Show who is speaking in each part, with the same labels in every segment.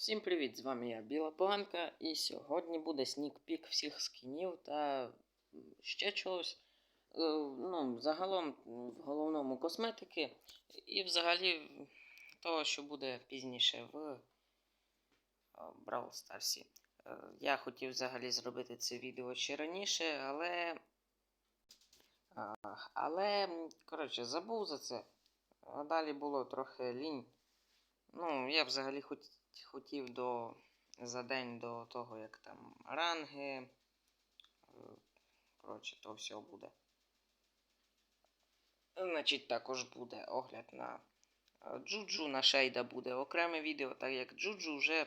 Speaker 1: Всім привіт! З вами я Біла Поганка, і сьогодні буде снік-пік всіх скінів та ще чогось. Е, Ну, загалом в головному косметики і взагалі того, що буде пізніше в е, Brawl Stars. Е, Я хотів взагалі зробити це відео ще раніше, але. Але, коротше, забув за це. А далі було трохи лінь. Ну, я взагалі хоч, хотів до, за день до того, як там ранги. е, Коротше, то все буде. Значить, також буде огляд на е, Джуджу, на Шейда буде окреме відео, так як Джуджу вже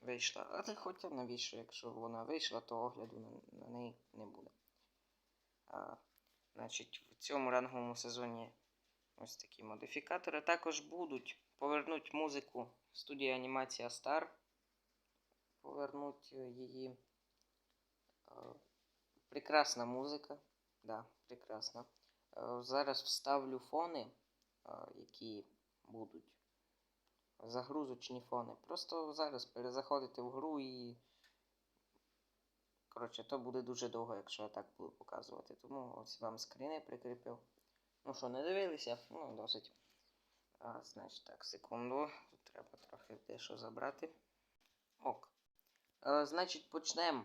Speaker 1: вийшла. А це хоча навіщо, якщо вона вийшла, то огляду на, на неї не буде. А, значить, в цьому ранговому сезоні ось такі модифікатори також будуть. Повернуть музику студії Анімація Star. Повернуть е, її. Е, Прекрасна музика. Да, прекрасна. Е, Зараз вставлю фони, які будуть. Загрузочні фони. Просто зараз перезаходите в гру і. Коротше, то буде дуже довго, якщо я так буду показувати. Тому ось вам скріни прикріпив. Ну що, не дивилися? Ну, досить. А, значить, так, секунду. Тут треба трохи дещо забрати. Ок. Е, значить, почнемо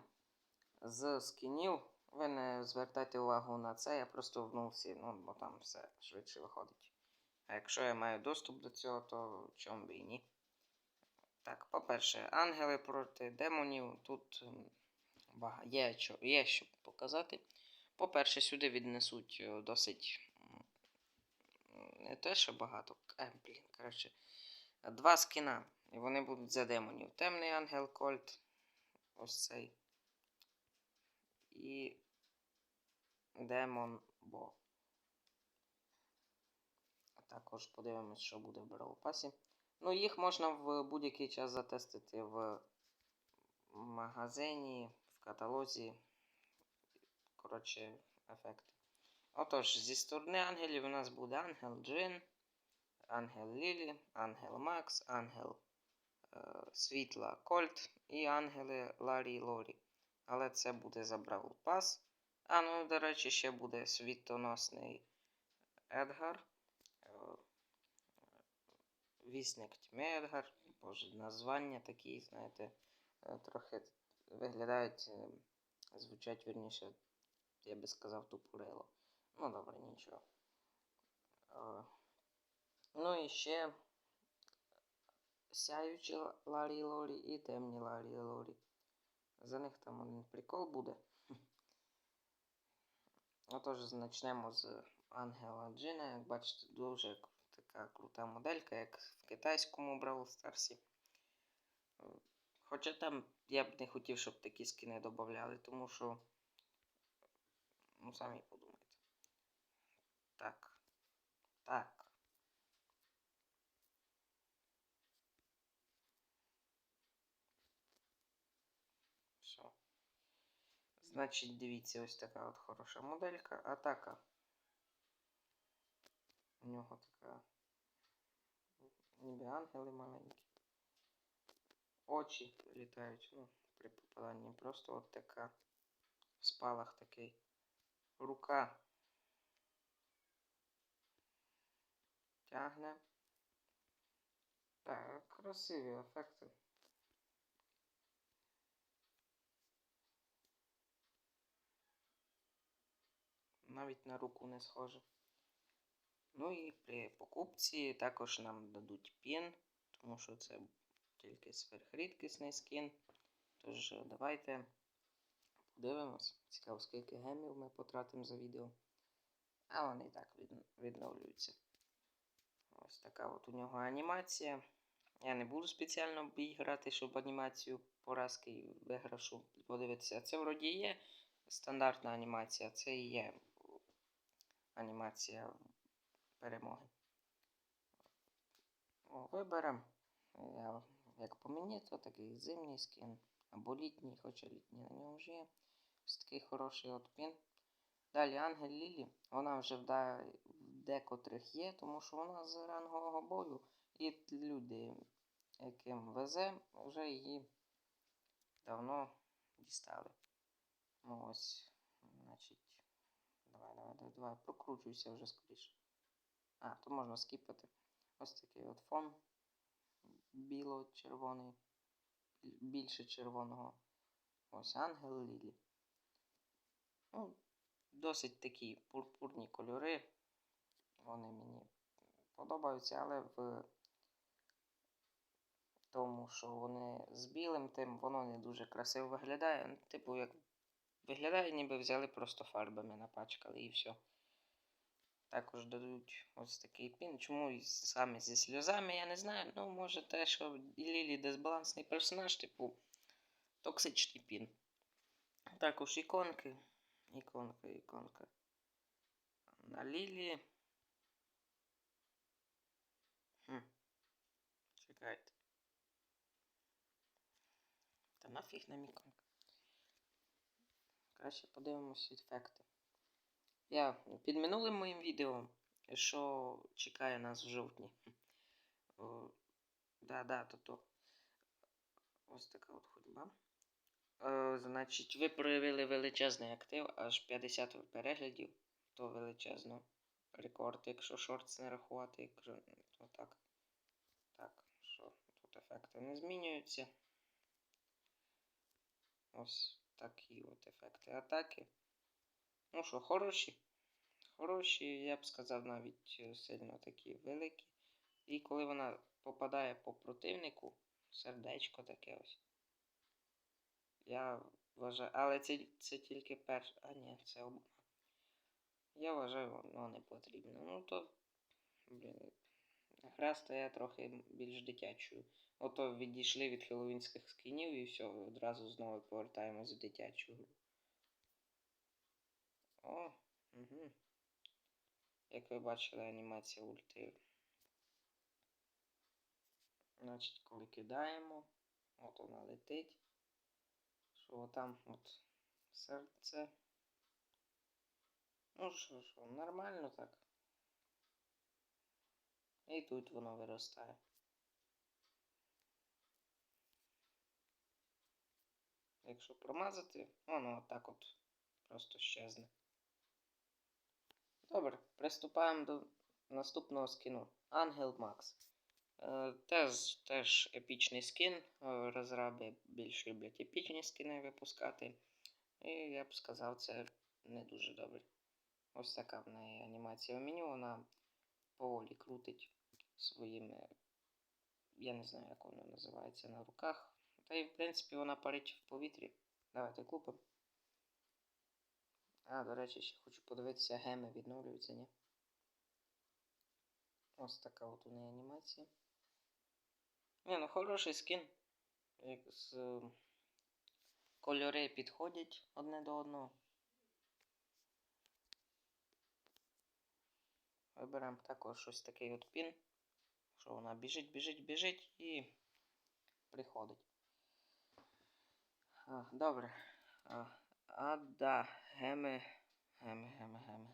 Speaker 1: з скінів. Ви не звертайте увагу на це, я просто внувся, ну, бо там все швидше виходить. А якщо я маю доступ до цього, то чому б і ні. Так, по-перше, ангели проти демонів. Тут є, що, є що показати. По-перше, сюди віднесуть е, досить не те, що багато. Е, блін, коротше. Два скіна. І вони будуть за демонів. Темний ангел Кольт. Ось цей. І Демон Бо. Також подивимось, що буде в Pass. Ну, їх можна в будь-який час затестити в магазині, в каталозі. Коротше, ефекти. Отож, зі сторони ангелів у нас буде Ангел Джин, Ангел Лілі, Ангел Макс, Ангел е, Світла Кольт і Ангели Ларі і Лорі. Але це буде за Бравл Пас. А ну, до речі, ще буде світоносний Едгар. Вісник тьми Едгар. Боже, названня такі, знаєте, трохи виглядають, звучать вірніше, я би сказав, тупорило. Ну, добре, нічого. Ну і ще сяючі Ла- Ларі Лорі і темні Ларі Лорі. За них там один прикол буде. Отож, почнемо з Ангела Джина. Як бачите, дуже така крута моделька, як в китайському Бравл Старсі. Хоча там я б не хотів, щоб такі скини додавали, тому що. Ну, самі подумайте. Так. Так. Все. Значить, дивіться, ось така от хороша моделька. Атака. У нього така. Ніби ангели маленькі. Очі літають, ну, при попаданні. Просто от така. Спалах такий. Рука. Тягне. Так, красиві ефекти. Навіть на руку не схоже. Ну і при покупці також нам дадуть пін, тому що це тільки сверхрідкісний скін. Тож давайте подивимось. Цікаво, скільки гемів ми потратимо за відео. А вони і так від- відновлюються. Ось така от у нього анімація. Я не буду спеціально бій грати, щоб анімацію поразки виграшу подивитися. Це вроді є стандартна анімація, це і є анімація перемоги. Виберемо. Я, як по мені, то такий зимній скін. Або літній, хоча літній на ньому вже є. Ось такий хороший от пін. Далі Ангел Лілі. Вона вже в, да, в декотрих є, тому що вона з рангового бою. І люди яким везе, вже її давно дістали. Ну ось, значить, давай, давай, давай, давай, прокручуйся вже скоріше. А, то можна скіпати. Ось такий от фон біло-червоний, більше червоного. Ось ангел Лілі. Ну, досить такі пурпурні кольори. Вони мені подобаються, але в тому, що вони з білим, тим воно не дуже красиво виглядає. Ну, Типу, як виглядає, ніби взяли просто фарбами напачкали і все. Також дадуть ось такий пін. Чому саме зі сльозами, я не знаю. Ну, може те, що Лілі дисбалансний персонаж, типу токсичний пін. Також іконки. Іконка, іконка. На Лілі. Хм. Чекайте. Та нафіг нам іконка. Краще подивимось ефекти. Я під минулим моїм відео, що чекає нас в жовтні. Да, да, то то. Ось така от ходьба. Е, значить, ви проявили величезний актив, аж 50 переглядів. То величезно. Рекорд, якщо шортс не рахувати, якщо то так. Ефекти не змінюються. Ось такі от ефекти атаки. Ну що, хороші. Хороші, я б сказав, навіть е, сильно такі великі. І коли вона попадає по противнику, сердечко таке ось. Я вважаю. Але це, це тільки перше. А ні, це обма. Я вважаю, воно не потрібно. Ну то. Блін. Гра стає трохи більш дитячою. Ото відійшли від хеллоуінських скінів і все, одразу знову повертаємось в дитячу гру. О, угу. Як ви бачили, анімація ульти. Значить, коли кидаємо, от вона летить. Що там от серце. Ну що, що, нормально так. І тут воно виростає. Якщо промазати, воно отак от просто щезне. Добре, приступаємо до наступного скіну. Ангел Макс. Е, теж, теж епічний скін. Е, Розраби більш люблять епічні скіни випускати. І я б сказав, це не дуже добре. Ось така в неї анімація в меню. Вона поволі крутить своїми. Я не знаю, як воно називається на руках. Та й в принципі вона парить в повітрі. Давайте купимо. А, до речі, ще хочу подивитися, геми відновлюються, ні? Ось така от у неї анімація. Ні, ну хороший скін. Як з... Кольори підходять одне до одного. Виберемо також щось такий от пін. Що вона біжить, біжить, біжить і приходить. А, добре. А, а да, геми. Геми, геми, геми.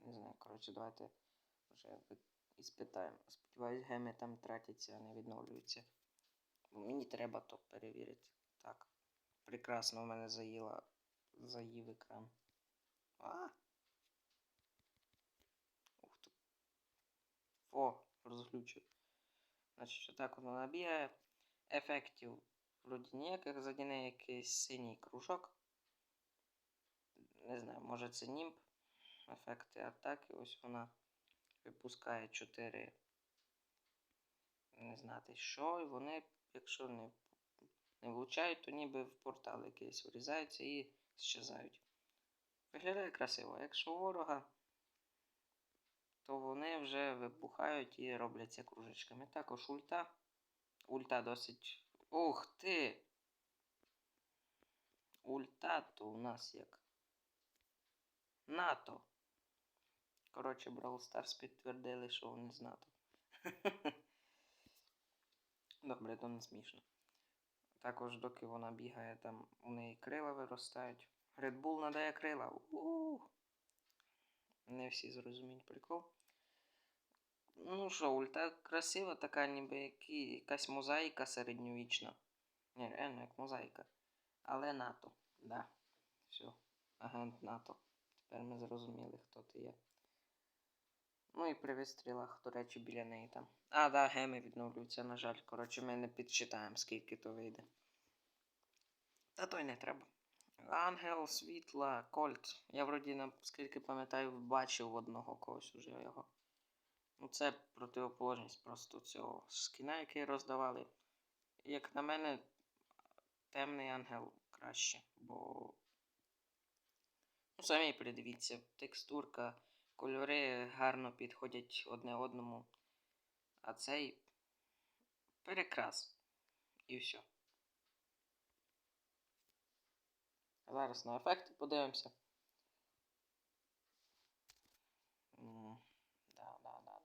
Speaker 1: Не знаю, коротше, давайте вже ви- іспитаємо. Сподіваюсь, геми там тратяться, а не відновлюються. Бо мені треба то перевірити. Так. Прекрасно в мене заїла. Заїв екран. А! Ух ти. О, розглючив. Значить, отак воно набігає. Ефектів вроді ніяких, заді неї якийсь синій кружок. Не знаю, може це німб. Ефекти атаки. Ось вона випускає 4. Не знати що. І вони, якщо не, не влучають, то ніби в портал якийсь врізаються і щезають. Виглядає красиво. Якщо у ворога, то вони вже вибухають і робляться кружечками. Також ульта. Ульта досить. Ух ти! Ульта то у нас як. НАТО. Коротше, Brawl Stars підтвердили, що вони з НАТО. Добре, то не смішно. Також, доки вона бігає, там у неї крила виростають. Red Bull надає крила. у Не всі зрозуміють прикол. Ну що, ульта красива, така ніби які, якась мозаїка середньовічна. Ні, реально як мозаїка. Але НАТО, да. Все, агент НАТО. Тепер ми зрозуміли, хто ти є. Ну і при вистрілах, до речі, біля неї там. А, да, геми відновлюються, на жаль. Коротше, ми не підсчитаємо, скільки то вийде. Та то й не треба. Ангел, світла, кольт. Я вроді, наскільки пам'ятаю, бачив одного когось уже його. Ну, це противоположність просто цього скіна, який роздавали. Як на мене, темний ангел краще, бо. Ну, самі придивіться, текстурка, кольори гарно підходять одне одному. А цей перекрас. І все. Зараз на ефекти подивимося. М, Да, да, да.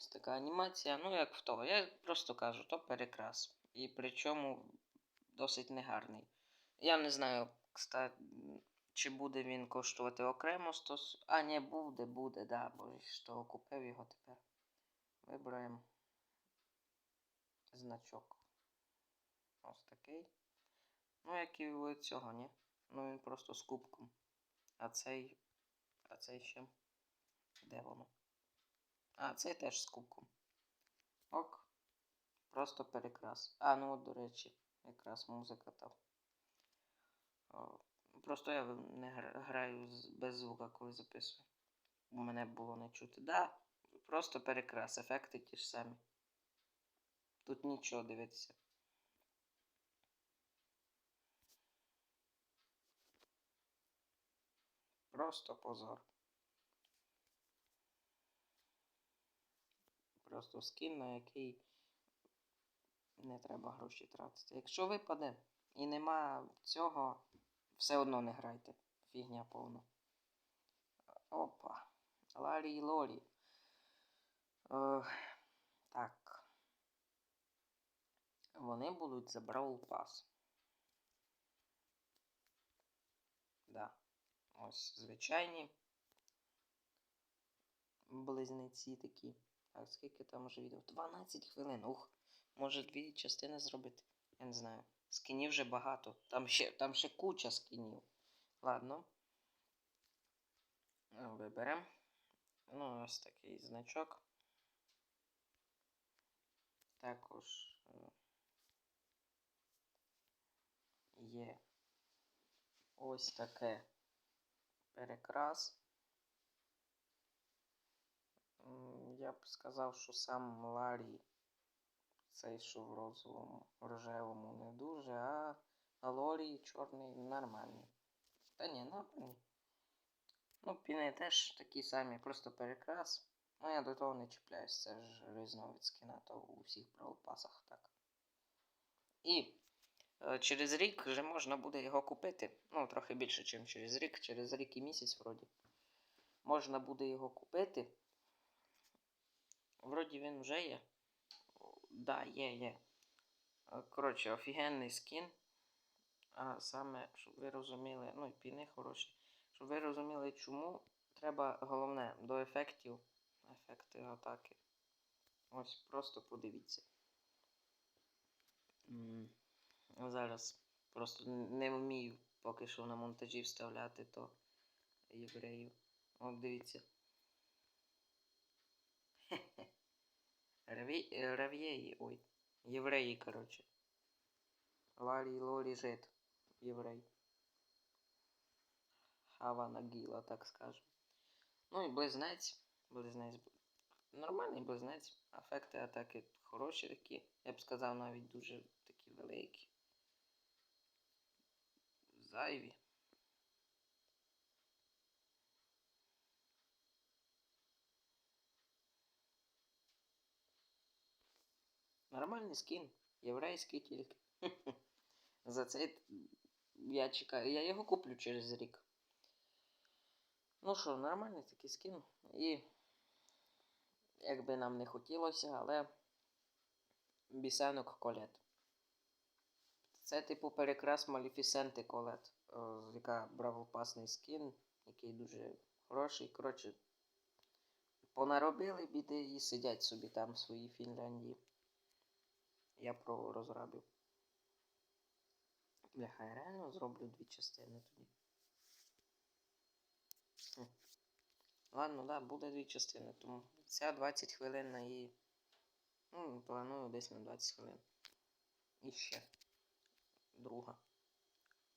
Speaker 1: Ось така анімація. Ну, як в того. Я просто кажу, то перекрас. І причому досить негарний. Я не знаю, кстати, чи буде він коштувати окремо 100... А, ні, буде, буде, да, бо що купив його тепер. Вибираємо значок. Ось такий. Ну, як і у цього, ні? Ну він просто з кубком. А цей. А цей ще. Де воно? А, цей теж з кубком. Ок. Просто перекрас. А, ну от, до речі, якраз музика там. Просто я не граю без звука, коли записую. У мене було не чути. Да, просто перекрас, ефекти ті ж самі. Тут нічого дивитися. Просто позор. Просто скін, на який не треба гроші тратити. Якщо випаде і нема цього, все одно не грайте. Фігня повна. Опа. Ларі і Лорі. Е, так. Вони будуть за Brawl Pass. Да. Ось звичайні близнеці такі. Так, скільки там вже відео? 12 хвилин. Ух, може дві частини зробити. Я не знаю. Скінів вже багато. Там ще, там ще куча скінів. Ладно. Е, Виберемо. Ну, ось такий значок. Також е, є ось таке перекрас. Я б сказав, що сам Ларі, цей, що в розовому, рожевому не дуже, а Лорі чорний нормальний. Та ні, нормальний. Ну, піни теж такі самі, просто перекрас. Ну, я до того не чіпляюсь, це ж різновид скіна, то у всіх правопасах так. І е, через рік вже можна буде його купити. Ну, трохи більше, ніж через рік, через рік і місяць вроді. Можна буде його купити. Вроді він вже є. Да, є, є. Е, Коротше, офігенний скін. А саме, щоб ви розуміли, ну і піни хороші. Щоб ви розуміли, чому треба головне до ефектів. Ефекти атаки. Ось просто подивіться. М, Зараз просто не вмію поки що на монтажі вставляти то євреїв. От дивіться. Реві... е, ой. Євреї, коротше. Ларі Лорі жит. Єврей. Хава Нагіла, так скажемо. Ну і близнець. Близнець. Нормальний близнець. Афекти атаки хороші такі. Я б сказав, навіть дуже такі великі. Зайві. Нормальний скін. Єврейський тільки. За цей я чекаю. Я його куплю через рік. Ну що, нормальний такий скін. І як би нам не хотілося, але бісенок колет. Це типу перекрас Маліфісенти колет, е, яка бравопасний скін, який дуже хороший. Коротше, понаробили біди і сидять собі там в своїй Фінляндії. Я про розрабів. Бляха, я реально зроблю дві частини тоді. Ладно, да, буде дві частини, тому ця 20 хвилин на її. Ну, планую десь на 20 хвилин. І ще друга.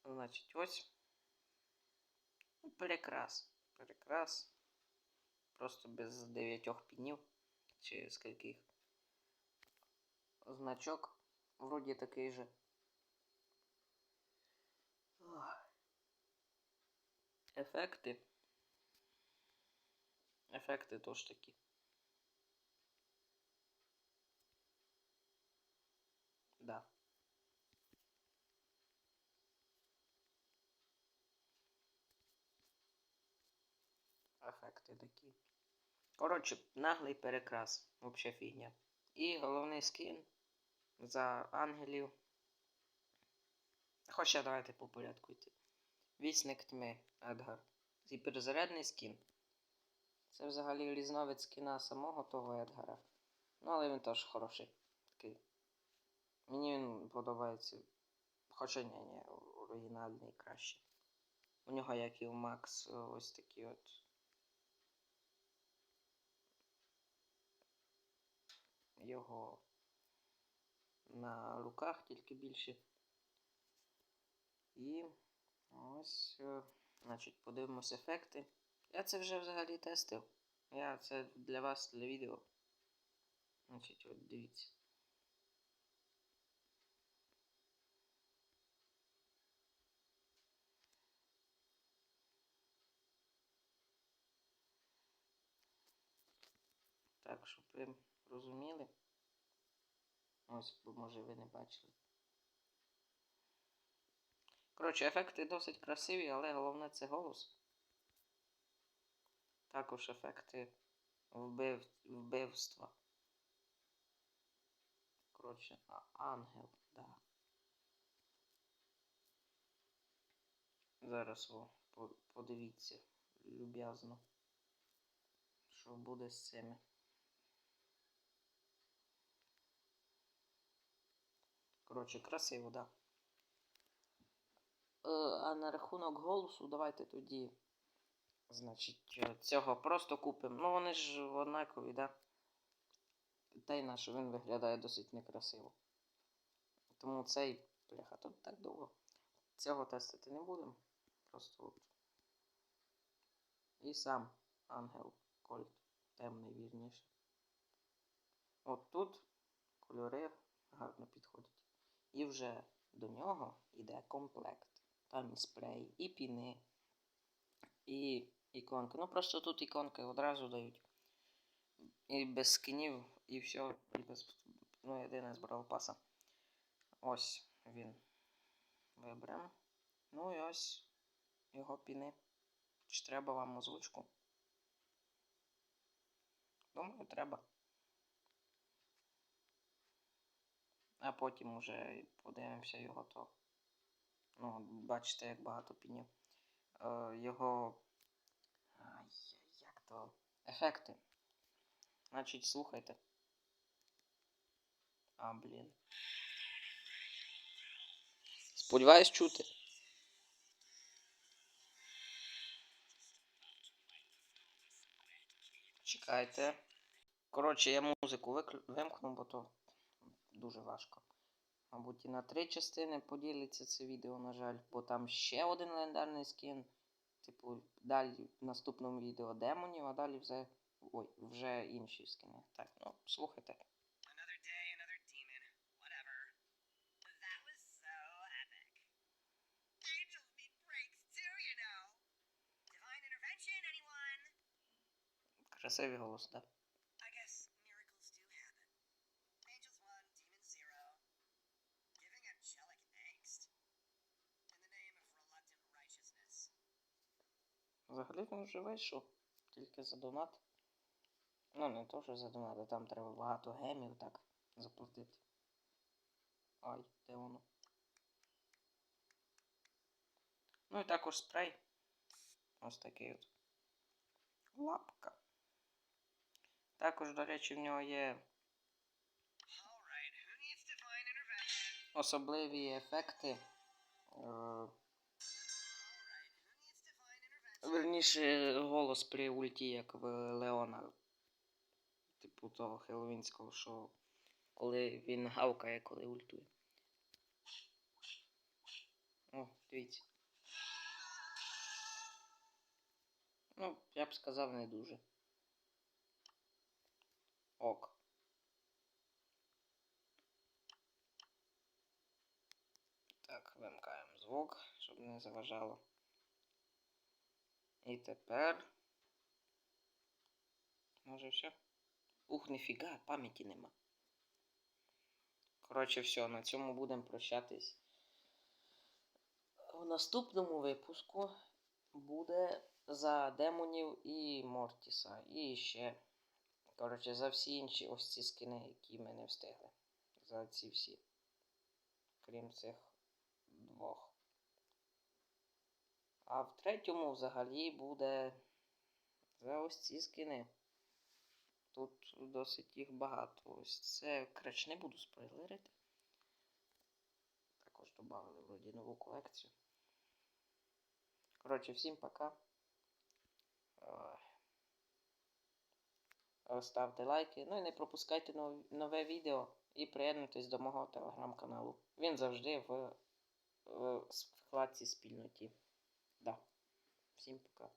Speaker 1: Значить, ось. Ну, перекрас. Перекрас. Просто без дев'ятьох пінів. Чи скільки їх. Значок вроді такий же. Ефекти. Ефекти тож такі. Да. Ефекти такі. Коротше, наглий перекрас. Вообще фігня. І головний скін за ангелів. Хоча давайте по порядку йти. Вісник тьми Едгар. Гіперзарядний скін. Це взагалі різновид скіна самого того Едгара. Ну, але він теж хороший. Такий. Мені він подобається. Хоча ні, ні, оригінальний краще. У нього, як і у Макс, ось такі от. Його на руках тільки більше. І ось, е, значить, подивимось ефекти. Я це вже взагалі тестив. Я це для вас для відео. Значить, от дивіться. Так, щоб ви розуміли. Ось, бо може ви не бачили. Коротше, ефекти досить красиві, але головне це голос. Також ефекти вбив... вбивства. Коротше, а, ангел, да. Зараз о, подивіться люб'язно, що буде з цими. Коротше, красиво, да. Е, а на рахунок голосу, давайте тоді. Значить, е, цього просто купимо. Ну, вони ж однакові, да? Та й наш він виглядає досить некрасиво. Тому цей, бляха, тут так довго. Цього тестити не будемо. Просто от. І сам ангел Кольт. Темний вірніше. От тут кольори гарно підходять. І вже до нього йде комплект. Там і спрей, і піни, і іконки. Ну просто тут іконки одразу дають. І без скинів, і все, і без. Ну, єдине з бралпаса. Ось він. Виберемо. Ну і ось його піни. Чи треба вам озвучку? Думаю, треба. А потім уже подивимося його то. Ну, бачите, як багато пінів. Е, його. Ай, як то. Ефекти. Значить, слухайте. А, блін. Сподіваюсь чути. Чекайте. Коротше, я музику викл... вимкну, бо то дуже важко. Мабуть, і на три частини поділиться це відео, на жаль, бо там ще один легендарний скін. Типу, далі в наступному відео демонів, а далі вже. Ой, вже інші скини. Так, ну, слухайте.
Speaker 2: Another day, another
Speaker 1: Взагалі він вже вийшов. Тільки за донат. Ну, не то, що за донат, а там треба багато гемів так заплатити. Ай, де воно? Ну і також спрей. Ось такий от. Лапка. Також, до речі, в нього є особливі ефекти. Верніше, голос при ульті, як в Леона. Типу того хеллоуінського шоу. Коли він гавкає, коли ультує. О, дивіться. Ну, я б сказав, не дуже. Ок. Так, вимкаємо звук, щоб не заважало. І тепер. Може все? Ух, ніфіга, пам'яті нема. Коротше, все, на цьому будемо прощатись. В наступному випуску буде за демонів і Мортіса. І ще. Коротше, за всі інші ось ці скини, які ми не встигли. За ці всі. Крім цих двох. А в третьому взагалі буде за ось ці скини. Тут досить їх багато. Ось це краще не буду спойлерити. Також додали вроді нову колекцію. Коротше, всім пока. Ставте лайки. Ну і не пропускайте нове відео і приєднуйтесь до мого телеграм-каналу. Він завжди в, в вкладці спільноті. Всім пока.